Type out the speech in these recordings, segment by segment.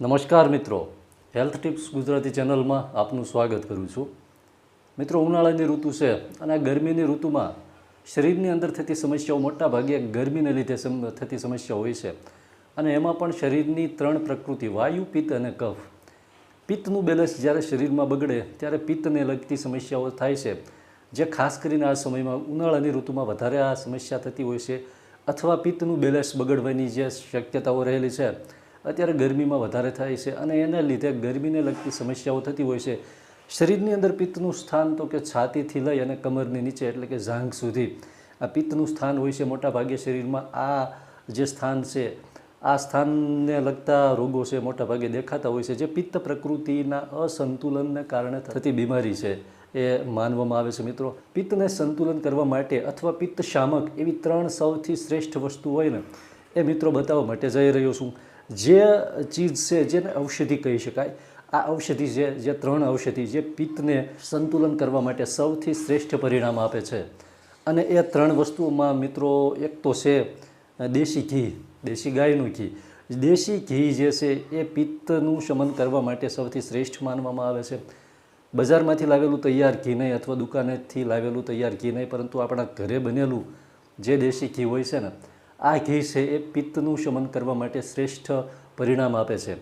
નમસ્કાર મિત્રો. Health tips Gujarati ચેનલમાં આપનું સ્વાગત કરું છું. મિત્રો, ઉનાળાની ઋતુ છે અને આ ગરમીની ઋતુમાં શરીરની અંદર થતી સમસ્યાઓ મોટા ભાગે ગરમીને લીધે થતી સમસ્યા હોય છે. અને એમાં પણ શરીરની ત્રણ પ્રકૃતિ, વાયુ, પિત્ત અને કફ. પિત્તનું બેલેન્સ જ્યારે શરીરમાં બગડે ત્યારે પિત્તને લગતી સમસ્યાઓ થાય છે. જે ખાસ કરીને આ સમયમાં ઉનાળાની ઋતુમાં વધારે આ સમસ્યા થતી હોય છે. અથવા પિત્તનું બેલેન્સ બગડવાની જે શક્યતાઓ રહેલી છે. અત્યારે ગરમીમાં વધારે થાય છે અને એને લીધે ગરમીને લગતી સમસ્યાઓ થતી હોય છે. શરીરની અંદર પિત્તનું સ્થાન તો કે છાતીથી લઈ અને કમરની નીચે એટલે કે ઝાંઘ સુધી. આ પિત્તનું સ્થાન હોય છે મોટાભાગે શરીરમાં. આ જે સ્થાન છે, આ સ્થાનને લગતા રોગો છે મોટાભાગે દેખાતા હોય છે, જે પિત્ત પ્રકૃતિના અસંતુલનને કારણે થતી બીમારી છે, એ માનવામાં આવે છે મિત્રો. પિત્તને સંતુલન કરવા માટે અથવા પિત્ત શામક એવી ત્રણ સૌથી શ્રેષ્ઠ વસ્તુ હોય ને, એ મિત્રો બતાવવા માટે જઈ રહ્યો છું. જે ચીજ છે જેને ઔષધિ કહી શકાય, આ ઔષધિ છે જે ત્રણ ઔષધિ જે પિત્તને સંતુલન કરવા માટે સૌથી શ્રેષ્ઠ પરિણામ આપે છે. અને એ ત્રણ વસ્તુઓમાં મિત્રો, એક તો છે દેશી ઘી, દેશી ગાયનું ઘી. દેશી ઘી જે છે એ પિત્તનું શમન કરવા માટે સૌથી શ્રેષ્ઠ માનવામાં આવે છે. બજારમાંથી લાવેલું તૈયાર ઘી નહીં અથવા દુકાનેથી લાવેલું તૈયાર ઘી નહીં, પરંતુ આપણા ઘરે બનેલું જે દેશી ઘી હોય છે ને આ ઘી છે એ પિત્તનું શમન કરવા માટે શ્રેષ્ઠ પરિણામ આપે છે.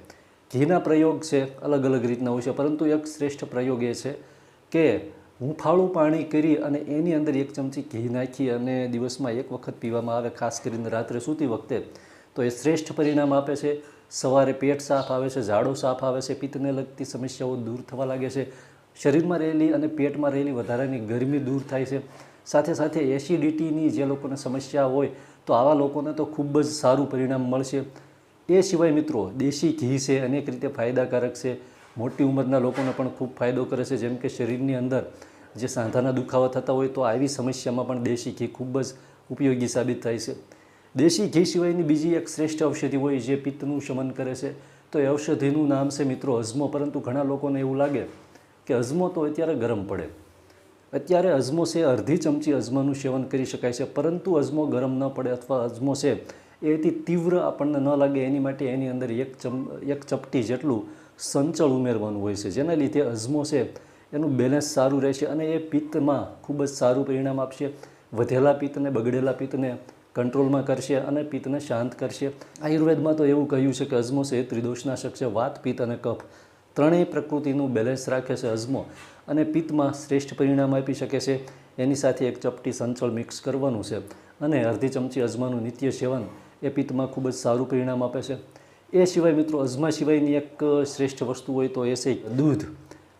ઘીના પ્રયોગ છે, અલગ અલગ રીતના હોય છે, પરંતુ એક શ્રેષ્ઠ પ્રયોગ એ છે કે હુંફાળું પાણી કરી અને એની અંદર એક ચમચી ઘી નાખી અને દિવસમાં એક વખત પીવામાં આવે, ખાસ કરીને રાત્રે સૂતી વખતે, તો એ શ્રેષ્ઠ પરિણામ આપે છે. સવારે પેટ સાફ આવે છે, ઝાડો સાફ આવે છે, પિત્તને લગતી સમસ્યાઓ દૂર થવા લાગે છે. શરીરમાં રહેલી અને પેટમાં રહેલી વધારાની ગરમી દૂર થાય છે. સાથે સાથે એસિડિટીની જે લોકોને સમસ્યા હોય, તો આવા લોકોને તો ખૂબ જ સારું પરિણામ મળશે. એ સિવાય મિત્રો, દેશી ઘી છે, અનેક રીતે ફાયદાકારક છે. મોટી ઉંમરના લોકોને પણ ખૂબ ફાયદો કરે છે. જેમ કે શરીરની અંદર જે સાંધાના દુખાવા થતા હોય, તો આવી સમસ્યામાં પણ દેશી ઘી ખૂબ જ ઉપયોગી સાબિત થાય છે. દેશી ઘી સિવાયની બીજી એક શ્રેષ્ઠ ઔષધિ હોય જે પિત્તનું શમન કરે છે, તો એ ઔષધિનું નામ છે મિત્રો અજમો પરંતુ ઘણા લોકોને એવું લાગે કે અજમો તો અત્યારે ગરમ પડે. અત્યારે અજમો છે, અડધી ચમચી અજમાનું સેવન કરી શકાય છે, પરંતુ અજમો ગરમ ન પડે અથવા અજમો છે એથી તીવ્ર આપણને ન લાગે, એની માટે એની અંદર એક ચમ, એક ચપટી જેટલું સંચળ ઉમેરવાનું હોય છે, જેના લીધે અજમો છે, એનું બેલેન્સ સારું રહેશે અને એ પિત્તમાં ખૂબ જ સારું પરિણામ આપશે, વધેલા પિત્તને, બગડેલા પિત્તને કંટ્રોલમાં કરશે અને પિત્તને શાંત કરશે. આયુર્વેદમાં તો એવું કહ્યું છે કે અજમો છે એ ત્રિદોષનાશક છે વાત પિત્ત અને કફ. ત્રણેય પ્રકૃતિનું બેલેન્સ રાખે છે અજમો અને પિત્તમાં શ્રેષ્ઠ પરિણામ આપી શકે છે. એની સાથે એક ચપટી સંચળ મિક્સ કરવાનું છે અને અડધી ચમચી અજમાનું નિત્ય સેવન એ પિત્તમાં ખૂબ જ સારું પરિણામ આપે છે. એ સિવાય મિત્રો અજમા સિવાયની એક શ્રેષ્ઠ વસ્તુ હોય તો એ છે દૂધ.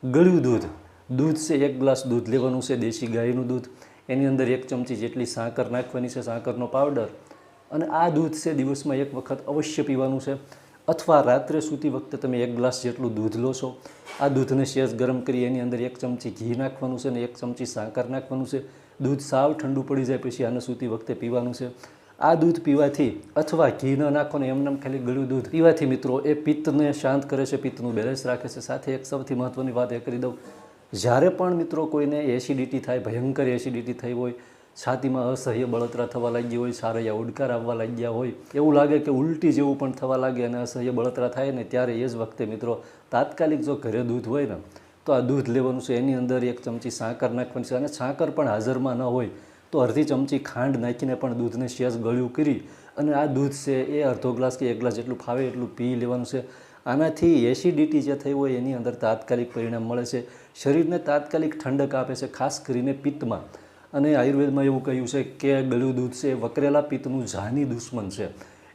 ગળ્યું દૂધ. દૂધ છે, એક ગ્લાસ દૂધ લેવાનું છે, દેશી ગાયનું દૂધ. એની અંદર એક ચમચી જેટલી સાકર નાખવાની છે, સાકરનો પાવડર. અને આ દૂધ છે, દિવસમાં એક વખત અવશ્ય પીવાનું છે. અથવા રાત્રે સૂતી વખતે તમે એક ગ્લાસ જેટલું દૂધ લો છો. આ દૂધને શેષ ગરમ કરી એની અંદર એક ચમચી ઘી નાખવાનું છે અને એક ચમચી સાકર નાખવાનું છે. દૂધ સાવ ઠંડુ પડી જાય પછી આને સૂતી વખતે પીવાનું છે. આ દૂધ પીવાથી અથવા ઘી ન નાખો ને એમને ખાલી ગળ્યું દૂધ પીવાથી મિત્રો એ પિત્તને શાંત કરે છે, પિત્તનું બેલેન્સ રાખે છે. સાથે એક સૌથી મહત્ત્વની વાત એ કરી દઉં. જ્યારે પણ મિત્રો કોઈને એસિડિટી થાય, ભયંકર એસિડિટી થઈ હોય છાતીમાં અસહ્ય બળતરા થવા લાગી હોય, સારૈયા ઉડકાર આવવા લાગ્યા હોય, એવું લાગે કે ઉલટી જેવું પણ થવા લાગે અને અસહ્ય બળતરા થાય ને ત્યારે એ જ વખતે મિત્રો તાત્કાલિક જો ઘરે દૂધ હોય ને, તો આ દૂધ લેવાનું છે. એની અંદર એક ચમચી સાકર નાખવાની છે અને સાકર પણ હાજરમાં ન હોય, તો અડધી ચમચી ખાંડ નાખીને પણ દૂધને શેષ ગળ્યું કરી અને આ દૂધ છે એ અડધો ગ્લાસ કે એક ગ્લાસ જેટલું ફાવે એટલું પી લેવાનું છે. આનાથી એસિડિટી જે થઈ હોય એની અંદર તાત્કાલિક પરિણામ મળે છે. શરીરને તાત્કાલિક ઠંડક આપે છે, ખાસ કરીને પિત્તમાં. અને આયુર્વેદમાં એવું કહ્યું છે કે ગળ્યું દૂધ છે, વકરેલા પિત્તનું જાની દુશ્મન છે.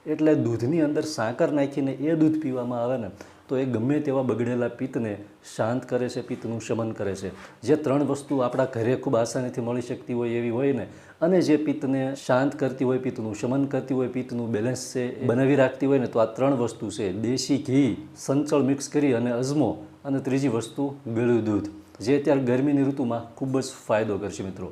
એટલે દૂધની અંદર સાકર નાખીને એ દૂધ પીવામાં આવે ને, તો એ ગમે તેવા બગડેલા પિત્તને શાંત કરે છે, પિત્તનું શમન કરે છે. જે ત્રણ વસ્તુ આપણા ઘરે ખૂબ આસાનીથી મળી શકતી હોય એવી હોય ને, અને જે પિત્તને શાંત કરતી હોય, પિત્તનું શમન કરતી હોય, પિત્તનું બેલેન્સ છે બનાવી રાખતી હોય ને, તો આ ત્રણ વસ્તુ છે. દેશી ઘી, સંચળ મિક્સ કરી અને અજમો, અને ત્રીજી વસ્તુ ગળ્યું દૂધ. જે અત્યારે ગરમીની ઋતુમાં ખૂબ જ ફાયદો કરશે મિત્રો.